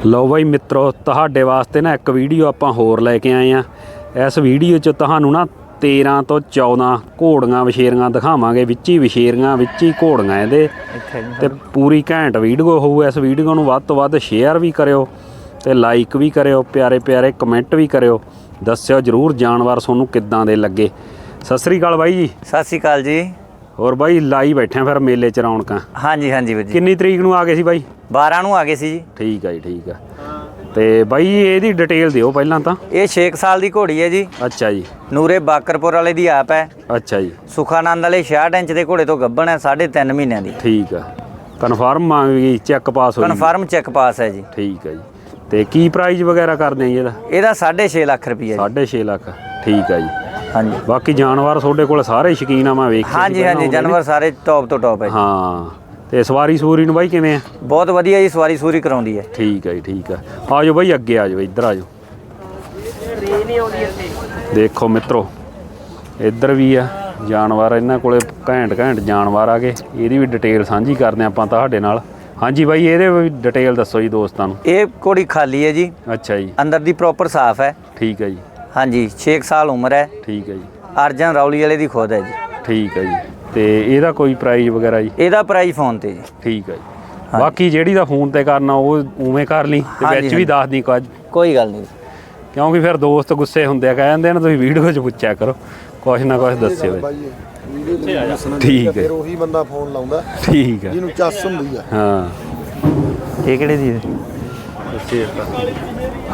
ਲਓ ਬਾਈ ਮਿੱਤਰੋ ਤੁਹਾਡੇ ਵਾਸਤੇ ਨਾ ਇੱਕ ਵੀਡੀਓ ਆਪਾਂ ਹੋਰ ਲੈ ਕੇ ਆਏ ਆ। ਇਸ ਵੀਡੀਓ 'ਚ ਤੁਹਾਨੂੰ ਨਾ 13 ਤੋਂ 14 ਘੋੜੀਆਂ ਵਿਸ਼ੇਰੀਆਂ ਦਿਖਾਵਾਂਗੇ ਵਿੱਚ ਹੀ ਵਿਸ਼ੇਰੀਆਂ ਵਿੱਚ ਹੀ ਘੋੜੀਆਂ ਇਹਦੇ। ਤੇ ਪੂਰੀ ਘੈਂਟ ਵੀਡੀਓ ਹੋਊ ਇਸ ਵੀਡੀਓ ਨੂੰ ਵੱਧ ਤੋਂ ਵੱਧ ਸ਼ੇਅਰ ਵੀ ਕਰਿਓ ਤੇ ਲਾਈਕ ਵੀ ਕਰਿਓ ਪਿਆਰੇ ਪਿਆਰੇ ਕਮੈਂਟ ਵੀ ਕਰਿਓ। ਦੱਸਿਓ ਜਰੂਰ ਜਾਨਵਰ ਤੁਹਾਨੂੰ ਕਿੱਦਾਂ ਦੇ ਲੱਗੇ। ਸਤਿ ਸ੍ਰੀ ਅਕਾਲ ਬਾਈ ਜੀ। ਸਤਿ ਸ਼੍ਰੀ ਅਕਾਲ ਜੀ। ਹੋਰ ਬਾਈ ਲਾਈ ਬੈਠੇ ਆ ਫਿਰ ਮੇਲੇ 'ਚ ਰੌਣਕਾਂ। ਹਾਂਜੀ ਹਾਂਜੀ ਵੀਰ ਜੀ। ਕਿੰਨੀ ਤਰੀਕ ਨੂੰ ਆ ਗਏ ਸੀ ਬਾਈ? 12 ਨੂੰ ਆ ਗਏ ਸੀ ਜੀ। ਠੀਕ ਆ ਜੀ ਠੀਕ ਆ। ਤੇ ਬਾਈ ਇਹਦੀ ਡਿਟੇਲ ਦਿਓ ਪਹਿਲਾਂ ਤਾਂ। ਇਹ 6 ਸਾਲ ਦੀ ਘੋੜੀ ਹੈ ਜੀ। ਅੱਛਾ ਜੀ। ਨੂਰੇ ਬਾਕਰਪੁਰ ਵਾਲੇ ਦੀ ਆਪ ਹੈ। ਅੱਛਾ ਜੀ। ਸੁਖਾਨੰਦ ਵਾਲੇ 66 ਇੰਚ ਦੇ ਘੋੜੇ ਤੋਂ ਗੱਭਣ ਹੈ 3.5 ਮਹੀਨਿਆਂ ਦੀ। ਠੀਕ ਆ। ਕਨਫਰਮ ਮੰਗ ਗਈ ਚੈੱਕ ਪਾਸ ਹੋ ਗਈ ਕਨਫਰਮ ਚੈੱਕ ਪਾਸ ਹੈ ਜੀ। ਠੀਕ ਆ ਜੀ। ਤੇ ਕੀ ਪ੍ਰਾਈਜ਼ ਵਗੈਰਾ ਕਰਦੇ ਆ ਜੀ ਇਹਦਾ? ਇਹਦਾ 6.5 ਲੱਖ ਰੁਪਈਆ ਜੀ। 6.5 ਲੱਖ। ਠੀਕ ਆ ਜੀ। ਹਾਂਜੀ। ਬਾਕੀ ਜਾਨਵਰ ਤੁਹਾਡੇ ਕੋਲ ਸਾਰੇ ਸ਼ਕੀਨ ਆ ਮੈਂ ਵੇਖੇ ਸੀ ਹਾਂਜੀ ਹਾਂਜੀ ਜਾਨਵਰ ਸਾਰੇ ਟੌਪ ਤੋਂ ਟੌਪ ਹੈ। ਹਾਂ ਤੇ ਸਵਾਰੀ ਸੂਰੀ ਨੂੰ ਬਾਈ ਕਿਵੇਂ ਆ? ਬਹੁਤ ਵਧੀਆ ਜੀ ਸਵਾਰੀ ਸੂਰੀ ਕਰਾਉਂਦੀ ਹੈ। ਠੀਕ ਜੀ ਠੀਕ ਆ। ਆ ਜਾਓ ਬਾਈ ਅੱਗੇ ਆ ਜਾਓ ਇੱਧਰ ਆ ਜਾਓ ਦੇਖੋ ਮਿੱਤਰੋ ਇੱਧਰ ਵੀ ਆ ਜਾਨਵਰ ਇਹਨਾਂ ਕੋਲੇ ਘੈਂਟ ਘੈਂਟ ਜਾਨਵਰ ਆ ਗਏ ਇਹਦੀ ਵੀ ਡਿਟੇਲ ਸਾਂਝੀ ਕਰਦੇ ਆਪਾਂ ਤੁਹਾਡੇ ਨਾਲ। ਹਾਂਜੀ ਬਾਈ ਇਹਦੇ ਵੀ ਡਿਟੇਲ ਦੱਸੋ ਜੀ ਦੋਸਤਾਂ ਨੂੰ। ਇਹ ਘੋੜੀ ਖਾਲੀ ਹੈ ਜੀ। ਅੱਛਾ ਜੀ। ਅੰਦਰ ਦੀ ਪ੍ਰੋਪਰ ਸਾਫ਼ ਹੈ। ਠੀਕ ਹੈ ਜੀ। ਹਾਂਜੀ 6 ਸਾਲ ਉਮਰ ਹੈ। ਠੀਕ ਹੈ ਜੀ। ਅਰਜਨ ਰੌਲੀ ਵਾਲੇ ਦੀ ਖੁਦ ਹੈ ਜੀ। ਠੀਕ ਹੈ ਜੀ। ਤੇ ਇਹਦਾ ਕੋਈ ਪ੍ਰਾਈਜ਼ ਵਗੈਰਾ ਜੀ? ਇਹਦਾ ਪ੍ਰਾਈਸ ਫੋਨ ਤੇ ਜੀ। ਠੀਕ ਹੈ ਜੀ। ਬਾਕੀ ਜਿਹੜੀ ਦਾ ਫੋਨ ਤੇ ਕਰਨਾ ਉਹ ਉਵੇਂ ਕਰ ਲਈ ਤੇ ਵਿੱਚ ਵੀ ਦੱਸ ਦੀ ਕੁਝ। ਕੋਈ ਗੱਲ ਨਹੀਂ। ਕਿਉਂਕਿ ਫਿਰ ਦੋਸਤ ਗੁੱਸੇ ਹੁੰਦੇ ਆ ਕਹਿ ਜਾਂਦੇ ਨੇ ਤੁਸੀਂ ਵੀਡੀਓ 'ਚ ਪੁੱਛਿਆ ਕਰੋ। ਕੁਛ ਨਾ ਕੁਛ ਦੱਸਿਓ ਠੀਕ ਹੈ। ਫਿਰ ਉਹੀ ਬੰਦਾ ਫੋਨ ਲਾਉਂਦਾ। ਠੀਕ ਹੈ। ਜਿਹਨੂੰ ਚੱਸ ਹੁੰਦੀ ਆ। ਹਾਂ। ਇਹ ਕਿਹੜੇ ਦੀ ਹੈ?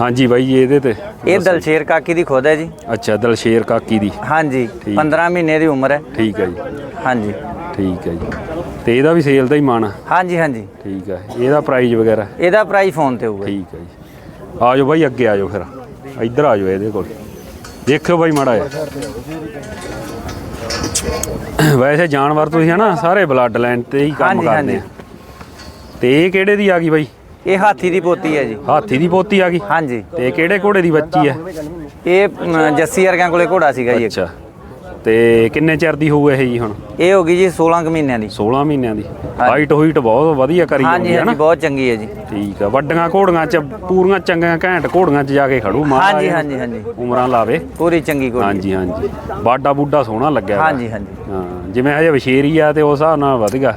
ਹਾਂਜੀ ਬਾਈ ਜੀ ਇਹਦੇ ਤੇ। ਇਹ ਦਲਸ਼ੇਰ ਕਾਕੀ ਦੀ ਖੁਦ ਹੈ ਜੀ। ਅੱਛਾ ਦਲਸ਼ੇਰ ਕਾਕੀ ਦੀ। ਹਾਂਜੀ ਠੀਕ। 15 ਮਹੀਨੇ ਦੀ ਉਮਰ ਹੈ। ਠੀਕ ਹੈ ਜੀ। ਹਾਂਜੀ। ਠੀਕ ਹੈ ਜੀ। ਤੇ ਇਹਦਾ ਵੀ ਸੇਲ ਦਾ ਹੀ ਮਾਣ ਆ। ਹਾਂਜੀ ਹਾਂਜੀ। ਠੀਕ ਹੈ। ਇਹਦਾ ਪ੍ਰਾਈਜ਼ ਵਗੈਰਾ? ਇਹਦਾ ਪ੍ਰਾਈਸ ਫੋਨ ਤੇ ਹੋਊਗਾ ਠੀਕ ਹੈ ਜੀ। ਆ ਜਾਓ ਬਾਈ ਅੱਗੇ ਆ ਜਾਓ ਫਿਰ। ਇੱਧਰ ਆ ਜਾਓ ਇਹਦੇ ਕੋਲ। ਦੇਖਿਓ ਬਾਈ ਮਾੜਾ ਜਿਹਾ। ਵੈਸੇ ਜਾਨਵਰ ਤੁਸੀਂ ਹਨਾ ਸਾਰੇ ਬਲੱਡ ਲਾਈਨ ਤੇ ਹੀ ਕੰਮ ਹਾਂਜੀ, ਕਰਦੇ। ਆ। ਤੇ ਇਹ ਕਿਹੜੇ ਦੀ ਆ ਗਈ ਬਾਈ? ਇਹ ਹਾਥੀ ਦੀ ਪੋਤੀ ਹੈ ਜੀ। ਹਾਥੀ ਦੀ ਪੋਤੀ ਆ ਗਈ? ਹਾਂਜੀ। ਤੇ ਕਿਹੜੇ ਘੋੜੇ ਦੀ ਬੱਚੀ ਹੈ? ਇਹ ਅਮ, ਜੱਸੀ ਵਰਗਿਆਂ ਕੋਲੇ ਘੋੜਾ ਸੀਗਾ ਜੀ ਇੱਕ। ਅੱਛਾ। ਤੇ ਕਿੰਨੇ ਚਿਰ ਦੀ ਹੋਊ ਇਹ ਜੀ ਹੁਣ? ਇਹ ਹੋ ਗਈ ਜੀ 16 ਕੁ ਮਹੀਨਿਆਂ ਦੀ। 16 ਮਹੀਨਿਆਂ ਦੀ। ਹਾਈਟ ਹੋਈਟ ਬਹੁਤ ਵਧੀਆ ਕਰੀ ਹਾਂਜੀ ਹੈ ਹਾਂਜੀ ਨਾ? ਬਹੁਤ ਚੰਗੀ ਹੈ ਜੀ। ਠੀਕ ਆ। ਵੱਡੀਆਂ ਘੋੜੀਆਂ ਚ ਪੂਰੀਆਂ ਚੰਗੀਆਂ ਘੈਂਟ ਘੋੜੀਆਂ ਚ ਜਾ ਕੇ ਖੜੂ ਮਹਾਰਾਜ ਹਾਂਜੀ ਹਾਂਜੀ ਹਾਂਜੀ। ਉਮਰਾਂ ਲਾਵੇ। ਪੂਰੀ ਚੰਗੀ ਘੋੜੀ ਹਾਂਜੀ ਹਾਂਜੀ। ਬਾਡਾ ਬੁੱਡਾ ਸੋਹਣਾ ਲੱਗਿਆ ਵਾ। ਹਾਂਜੀ ਹਾਂਜੀ। ਹਾਂ ਜਿਵੇਂ ਹਜੇ ਵਸ਼ੇਰੀ ਆ ਤੇ ਉਸ ਹਿਸਾਬ ਨਾਲ ਵਧ ਗਿਆ।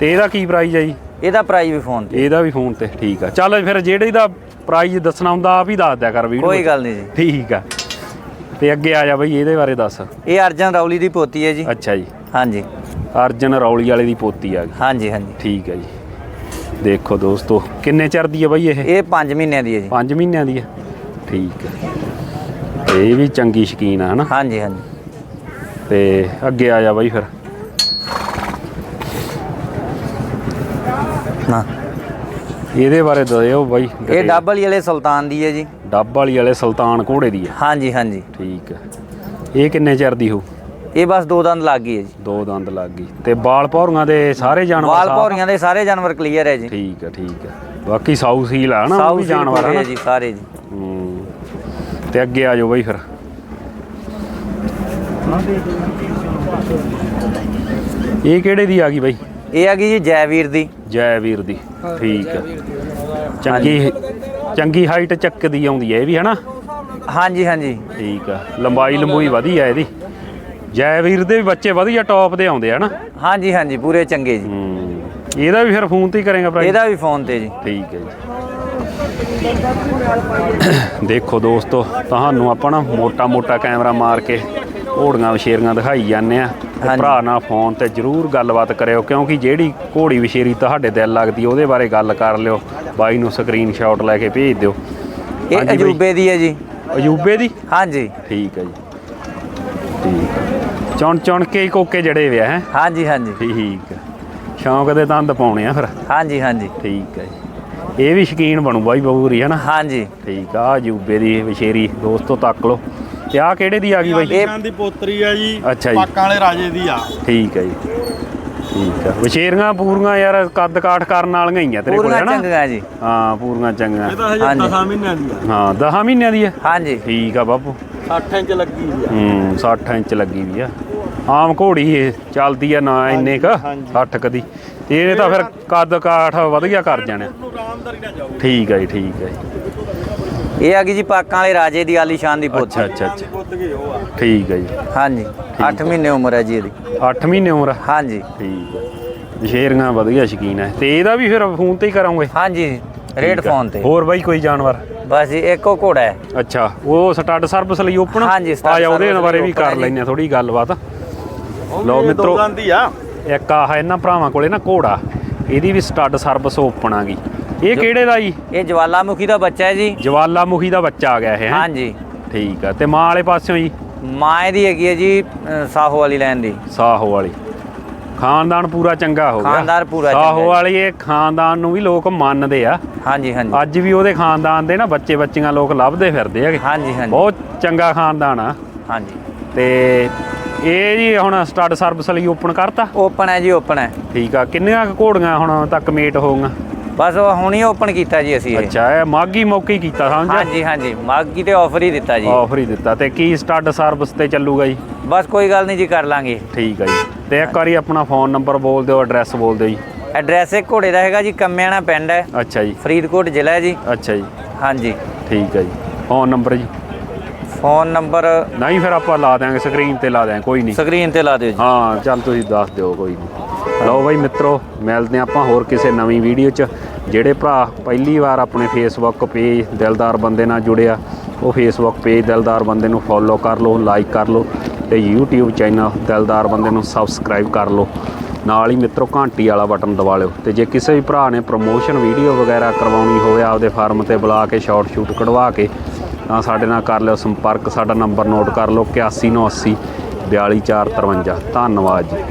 ਤੇ ਇਹਦਾ ਕੀ ਪ੍ਰਾਈਸ ਹੈ ਜੀ? ਇਹਦਾ ਪ੍ਰਾਈਸ ਵੀ ਫੋਨ ਤੇ। ਇਹਦਾ ਵੀ ਫੋਨ ਤੇ ਠੀਕ ਆ। ਚੱਲ ਫਿਰ ਜਿਹੜੇ ਦਾ ਪ੍ਰਾਈਸ ਦੱਸਣਾ ਹੁੰਦਾ ਆਪ ਹੀ ਦੱਸ ਦਿਆ ਕਰ ਵੀਡੀਓ ਕੋਈ ਗੱਲ ਨਹੀਂ ਜੀ। ਠੀਕ ਆ। ਤੇ ਅੱਗੇ ਆ ਜਾ ਬਈ ਇਹਦੇ ਬਾਰੇ ਦੱਸ। ਇਹ ਅਰਜਨ ਰੌਲੀ ਦੀ ਪੋਤੀ ਹੈ ਜੀ। ਅੱਛਾ ਜੀ। ਹਾਂਜੀ। ਅਰਜਨ ਰੌਲੀ ਵਾਲੇ ਦੀ ਪੋਤੀ ਆ। ਗਈ ਹਾਂਜੀ ਹਾਂਜੀ। ਠੀਕ ਹੈ ਜੀ। ਦੇਖੋ ਦੋਸਤੋ ਕਿੰਨੇ ਚਿਰ ਦੀ ਹੈ ਬਈ ਇਹ? ਇਹ 5 ਮਹੀਨਿਆਂ ਦੀ ਹੈ ਜੀ। 5 ਮਹੀਨਿਆਂ ਦੀ ਹੈ ਠੀਕ ਹੈ ਇਹ ਵੀ ਚੰਗੀ ਸ਼ਕੀਨ ਆ ਹਨਾ? ਹਾਂਜੀ ਹਾਂਜੀ। ਤੇ ਅੱਗੇ ਆ ਜਾ ਬਾਈ ਫਿਰ। ਇਹਦੇ ਬਾਰੇ ਦੱਸਿਓ ਬਾਈ। ਇਹ ਡੱਬਲ ਵਾਲੇ ਸੁਲਤਾਨ ਦੀ ਹੈ ਜੀ। ਡੱਬ ਵਾਲੀ ਵਾਲੇ ਸੁਲਤਾਨ ਘੋੜੇ ਦੀ ਹੈ। ਹਾਂਜੀ ਹਾਂਜੀ। ਠੀਕ ਹੈ। ਇਹ ਕਿੰਨੇ ਚਿਰ ਦੀ ਹੋ? ਇਹ ਬਸ ਦੋ ਦੰਦ ਲੱਗ ਗਈ ਹੈ ਜੀ। ਦੋ ਦੰਦ ਲੱਗ ਗਈ। ਤੇ ਬਾਲ ਭੌਰੀਆਂ ਦੇ ਸਾਰੇ ਜਾਨਵਰ ਵਾਲ ਸਾਫ਼? ਭੌਰੀਆਂ ਦੇ ਸਾਰੇ ਜਾਨਵਰ ਕਲੀਅਰ ਹੈ ਜੀ। ਠੀਕ ਹੈ ਠੀਕ ਹੈ। ਬਾਕੀ ਸਾਊ ਸੀਲ ਆ ਨਾ ਉਹ ਵੀ ਜਾਨਵਰ ਹੈ ਜੀ ਸਾਰੇ ਜੀ। ਹੂੰ। ਤੇ ਅੱਗੇ ਆ ਜਾਓ ਬਾਈ ਫਿਰ। ਇਹ ਕਿਹੜੇ ਦੀ ਆ ਗਈ ਬਾਈ? ਇਹ ਆ ਗਈ ਜੀ ਜੈਵੀਰ ਦੀ। ਜੈ ਵੀਰ ਦੀ ਠੀਕ ਹੈ ਚੰਗੀ ਚੰਗੀ ਹਾਈਟ ਚੱਕਦੀ ਆਉਂਦੀ ਹੈ ਇਹ ਵੀ ਹਨਾ? ਹਾਂਜੀ ਹਾਂਜੀ। ਠੀਕ ਆ ਲੰਬਾਈ ਲੰਬੂਈ ਵਧੀਆ ਇਹਦੀ। ਜੈ ਵੀਰ ਦੇ ਵੀ ਬੱਚੇ ਵਧੀਆ ਟੌਪ ਦੇ ਆਉਂਦੇ ਆ ਨਾ ਹਾਂਜੀ ਹਾਂਜੀ ਪੂਰੇ ਚੰਗੇ ਜੀ। ਹੂੰ ਇਹਦਾ ਵੀ ਫਿਰ ਫੋਨ ਤੇ ਹੀ ਕਰੇਗਾ ਪ੍ਰਾਈਸ ਇਹਦਾ ਵੀ ਫੋਨ ਤੇ ਜੀ। ਠੀਕ ਹੈ ਜੀ। ਦੇਖੋ ਦੋਸਤੋ ਤੁਹਾਨੂੰ ਆਪਾਂ ਨਾ ਮੋਟਾ ਮੋਟਾ ਕੈਮਰਾ ਮਾਰ ਕੇ ਘੋੜੀਆਂ ਵਿਸ਼ੇਰੀਆਂ ਦਿਖਾਈ ਜਾਂਦੇ ਆ। ਤੇ ਹਾਂਜੀ। ਭਰਾ ਨਾਲ ਫੋਨ ਤੇ ਜਰੂਰ ਗੱਲਬਾਤ ਕਰਿਓ ਕਿਉਂਕਿ ਜਿਹੜੀ ਘੋੜੀ ਵਿਸ਼ੇਰੀ ਤੁਹਾਡੇ ਦਿਲ ਲੱਗਦੀ ਉਹਦੇ ਬਾਰੇ ਗੱਲ ਕਰ ਲਿਓ। ਬਾਈ ਨੂੰ ਸਕਰੀਨਸ਼ਾਟ ਲੈ ਕੇ ਭੇਜ ਦਿਓ। ਇਹ ਬਈ। ਅਜੂਬੇ ਦੀ ਹੈ ਜੀ। ਅਯੂਬੇ ਦੀ? ਹਾਂਜੀ। ਠੀਕ ਹੈ ਜੀ। ਠੀਕ ਹੈ। ਚੁਣ ਚੁਣ ਕੇ ਹੀ ਕੋਕੇ ਜੜੇ ਵਿਆ ਹੈ? ਹਾਂਜੀ ਹਾਂਜੀ। ਠੀਕ ਹੈ। ਸ਼ੌਂਕ ਦੇ ਦੰਦ ਪਾਉਣੇ ਆ ਫਿਰ। ਹਾਂਜੀ ਹਾਂਜੀ। ਠੀਕ ਹੈ ਜੀ। ਇਹ ਵੀ ਸ਼ਕੀਨ ਬਣੂ ਬਾਈ ਬਹੂਰੀ ਹੈ ਨਾ ਹਾਂਜੀ। ਠੀਕ ਆ ਅਯੂਬੇ ਦੀ ਵਿਸ਼ੇਰੀ ਦੋਸਤੋ ਤੱਕ ਲੋ ਤੇ ਆ ਕਿਹੜੇ ਦੀ ਆ ਗਈ ਬਾਈ? ਇਹ ਖਾਨ ਦੀ ਪੋਤਰੀ ਆ ਜੀ ਅੱਛਾ ਜੀ। ਪਾਕਾਂ ਵਾਲੇ ਰਾਜੇ ਦੀ ਆ। ਠੀਕ ਹੈ ਜੀ। ਠੀਕ ਆ। ਵਿਸ਼ੇਰੀਆਂ ਪੂਰੀਆਂ ਯਾਰ ਕੱਦ ਕਾਠ ਕਰਨ ਵਾਲੀਆਂ ਹੀ ਆ ਤੇਰੇ ਕੋਲ ਪੂਰੀਆਂ ਹੈ ਨਾ ਚੰਗੀਆਂ ਜੀ। ਹਾਂ ਪੂਰੀਆਂ ਚੰਗੀਆਂ। ਇਹ ਤਾਂ ਹਜੇ ਹਾਂਜੀ। 10 ਮਹੀਨਿਆਂ ਦੀ ਆ। ਹਾਂ 10 ਮਹੀਨਿਆਂ ਦੀ ਹੈ ਹਾਂਜੀ। ਠੀਕ ਆ ਬਾਪੂ। 60 ਇੰਚ ਲੱਗੀ ਵੀ ਆ। ਹੂੰ 60 ਇੰਚ ਲੱਗੀ ਵੀ ਆ। ਆਮ ਘੋੜੀ ਇਹ ਚੱਲਦੀ ਆ ਨਾ ਇੰਨੇ ਕ ਹਾਂਜੀ। 60 ਕਦੀ ਇਹਨੇ ਤਾਂ ਫਿਰ ਕੱਦ ਕਾਠ ਵਧੀਆ ਕਰ ਜਾਣੇ। ਨਾਲ ਠੀਕ ਹੈ ਜੀ ਠੀਕ ਹੈ ਜੀ। ਇਹ ਆ ਗਈ ਜੀ ਪਾਕਾਂ ਵਾਲੇ ਰਾਜੇ ਦੀ ਆਲੀਸ਼ਾਨ ਦੀ ਪੁੱਤ। ਅੱਛਾ ਅੱਛਾ ਅੱਛਾ। ਪੁੱਤ ਗਏ ਉਹ ਆ। ਠੀਕ ਹੈ ਜੀ। ਹਾਂਜੀ 8 ਮਹੀਨੇ ਉਮਰ ਹੈ ਜੀ ਇਹਦੀ। 8 ਮਹੀਨੇ ਉਮਰ ਆ? ਹਾਂਜੀ। ਠੀਕ ਹੈ। ਸ਼ੇਰੀਆਂ ਵਧੀਆ ਸ਼ਕੀਨ ਹੈ। ਤੇ ਇਹਦਾ ਵੀ ਫਿਰ ਫੋਨ ਤੇ ਹੀ ਕਰਾਂਗੇ? ਹਾਂਜੀ ਰੇਡ। ਫੋਨ ਤੇ। ਹੋਰ ਬਾਈ ਕੋਈ ਜਾਨਵਰ? ਬਸ ਜੀ ਇੱਕੋ ਘੋੜਾ ਹੈ। ਅੱਛਾ ਉਹ ਸਟੱਡ ਸਰਵਿਸ ਲਈ ਓਪਨ? ਹਾਂਜੀ, ਆ ਜਾ ਉਹਦੇ service ਬਾਰੇ ਵੀ open ਕਰ ਜੀ। ਲੈਨੇ ਥੋੜੀ ਗੱਲਬਾਤ। ਲਓ ਮਿੱਤਰੋ। ਦੰਦ ਆ। ਇੱਕ ਆਹ ਇਹਨਾਂ ਭਰਾਵਾਂ ਕੋਲੇ ਨਾ ਘੋੜਾ ਇਹਦੀ ਵੀ ਸਟੱਡ ਸਰਵਿਸ ਓਪਨ ਆ ਗਈ। ਇਹ ਕਿਹੜੇ ਦਾ ਜੀ? ਇਹ ਜਵਾਲਾਮੁਖੀ ਦਾ ਬੱਚਾ ਹੈ ਜੀ। ਜਵਾਲਾਮੁਖੀ ਦਾ ਬੱਚਾ ਆ ਗਿਆ ਇਹ ਹੈਂ? ਹਾਂਜੀ। ਠੀਕ ਆ ਤੇ ਮਾਂ ਵਾਲੇ ਪਾਸਿਓਂ ਜੀ? ਮਾਂ ਇਹਦੀ ਹੈਗੀ ਹੈ ਜੀ ਅ, ਸਾਹੋ ਵਾਲੀ ਲੈਣ ਦੀ। ਸਾਹੋ ਵਾਲੀ। ਖਾਨਦਾਨ ਪੂਰਾ ਚੰਗਾ ਹੋ ਗਿਆ। ਖਾਨਦਾਨ ਪੂਰਾ ਚੰਗਾ ਸਾਹੋ ਜੀ। ਵਾਲੀ ਇਹ ਖਾਨਦਾਨ ਨੂੰ ਵੀ ਲੋਕ ਮੰਨਦੇ ਆ। ਹਾਂਜੀ ਹਾਂਜੀ। ਅੱਜ ਵੀ ਉਹਦੇ ਖਾਨਦਾਨ ਦੇ ਨਾ ਬੱਚੇ ਬੱਚੀਆਂ ਲੋਕ ਲੱਭਦੇ ਫਿਰਦੇ ਹੈਗੇ। ਹਾਂਜੀ ਹਾਂਜੀ। ਬਹੁਤ ਚੰਗਾ ਖਾਨਦਾਨ ਆ। ਹਾਂਜੀ। ਤੇ ਇਹ ਜੀ ਹੁਣ ਸਟੱਡ ਸਰਵਿਸ ਲਈ ਓਪਨ ਕਰਤਾ? ਓਪਨ ਹੈ ਜੀ ਓਪਨ ਹੈ। ਠੀਕ ਆ ਕਿੰਨੀਆਂ ਕੁ ਘੋੜੀਆਂ ਹੁਣ ਤੱਕ ਮੇਟ ਹੋਊਗਾ ਬਸ ਉਹ ਹੁਣੀ ਓਪਨ ਕੀਤਾ ਜੀ ਅਸੀਂ ਇਹ। ਅੱਛਾ ਇਹ ਮਾਗੀ ਮੌਕੇ ਹੀ ਕੀਤਾ ਸਮਝ ਹਾਂਜੀ ਹਾਂਜੀ ਮਾਗੀ ਤੇ ਆਫਰ ਹੀ ਦਿੱਤਾ ਜੀ। ਆਫਰ ਹੀ ਦਿੱਤਾ। ਤੇ ਕੀ ਸਟੱਡ ਸਰਵਿਸ ਤੇ ਚੱਲੂਗਾ ਜੀ? ਬਸ ਕੋਈ ਗੱਲ ਨਹੀਂ ਜੀ ਕਰ ਲਾਂਗੇ। ਠੀਕ ਆ ਜੀ। ਤੇ ਇੱਕ ਵਾਰੀ ਆਪਣਾ ਫੋਨ ਨੰਬਰ ਬੋਲ ਦਿਓ ਐਡਰੈਸ ਬੋਲ ਦਿਓ ਜੀ। ਐਡਰੈਸ ਇਹ ਘੋੜੇ ਦਾ ਹੈਗਾ ਜੀ ਕੰਮਿਆਣਾ ਪਿੰਡ ਹੈ। ਅੱਛਾ ਜੀ। ਫਰੀਦਕੋਟ ਜ਼ਿਲ੍ਹਾ ਹੈ ਜੀ। ਅੱਛਾ ਜੀ। ਹਾਂਜੀ। ਠੀਕ ਹੈ ਜੀ। ਫੋਨ ਨੰਬਰ ਜੀ। ਫੋਨ ਨੰਬਰ ਨਹੀਂ ਫਿਰ ਆਪਾਂ ਲਾ ਦਿਆਂਗੇ ਸਕਰੀਨ ਤੇ ਲਾ ਦਿਆਂਗੇ ਕੋਈ ਨਹੀਂ। ਸਕਰੀਨ ਤੇ ਲਾ ਦਿਓ ਜੀ। ਹਾਂ ਚੱਲ ਤੁਸੀਂ ਦੱਸ ਦਿਓ ਕੋਈ ਨਹੀਂ। ਲਓ ਬਾਈ ਮਿੱਤਰੋ ਮਿਲਦੇ ਹਾਂ ਆਪਾਂ ਹੋਰ ਕਿਸੇ ਨਵੀਂ ਵੀਡੀਓ 'ਚ। ਜਿਹੜੇ ਭਰਾ ਪਹਿਲੀ ਵਾਰ ਆਪਣੇ ਫੇਸਬੁੱਕ ਪੇਜ ਦਿਲਦਾਰ ਬੰਦੇ ਨਾਲ ਜੁੜਿਆ ਉਹ ਫੇਸਬੁੱਕ ਪੇਜ ਦਿਲਦਾਰ ਬੰਦੇ ਨੂੰ ਫੋਲੋ ਕਰ ਲਓ ਲਾਈਕ ਕਰ ਲਓ ਤੇ YouTube ਚੈਨਲ ਦਿਲਦਾਰ ਬੰਦੇ ਨੂੰ ਸਬਸਕ੍ਰਾਈਬ ਕਰ ਲਓ। ਨਾਲ ਹੀ ਮਿੱਤਰੋ ਘੰਟੀ ਵਾਲਾ ਬਟਨ ਦਬਾ ਲਿਓ ਤੇ ਜੇ ਕਿਸੇ ਵੀ ਭਰਾ ਨੇ ਪ੍ਰੋਮੋਸ਼ਨ ਵੀਡੀਓ ਵਗੈਰਾ ਕਰਵਾਉਣੀ ਹੋਵੇ ਆਪਦੇ ਫਾਰਮ ਤੇ ਬੁਲਾ ਕੇ ਸ਼ਾਰਟ ਸ਼ੂਟ ਕਢਵਾ ਕੇ, ਤਾਂ ਸਾਡੇ ਨਾਲ ਕਰ ਲਿਓ ਸੰਪਰਕ, ਸਾਡਾ ਨੰਬਰ ਨੋਟ ਕਰ ਲਓ 8180 42453 ਧੰਨਵਾਦ ਜੀ।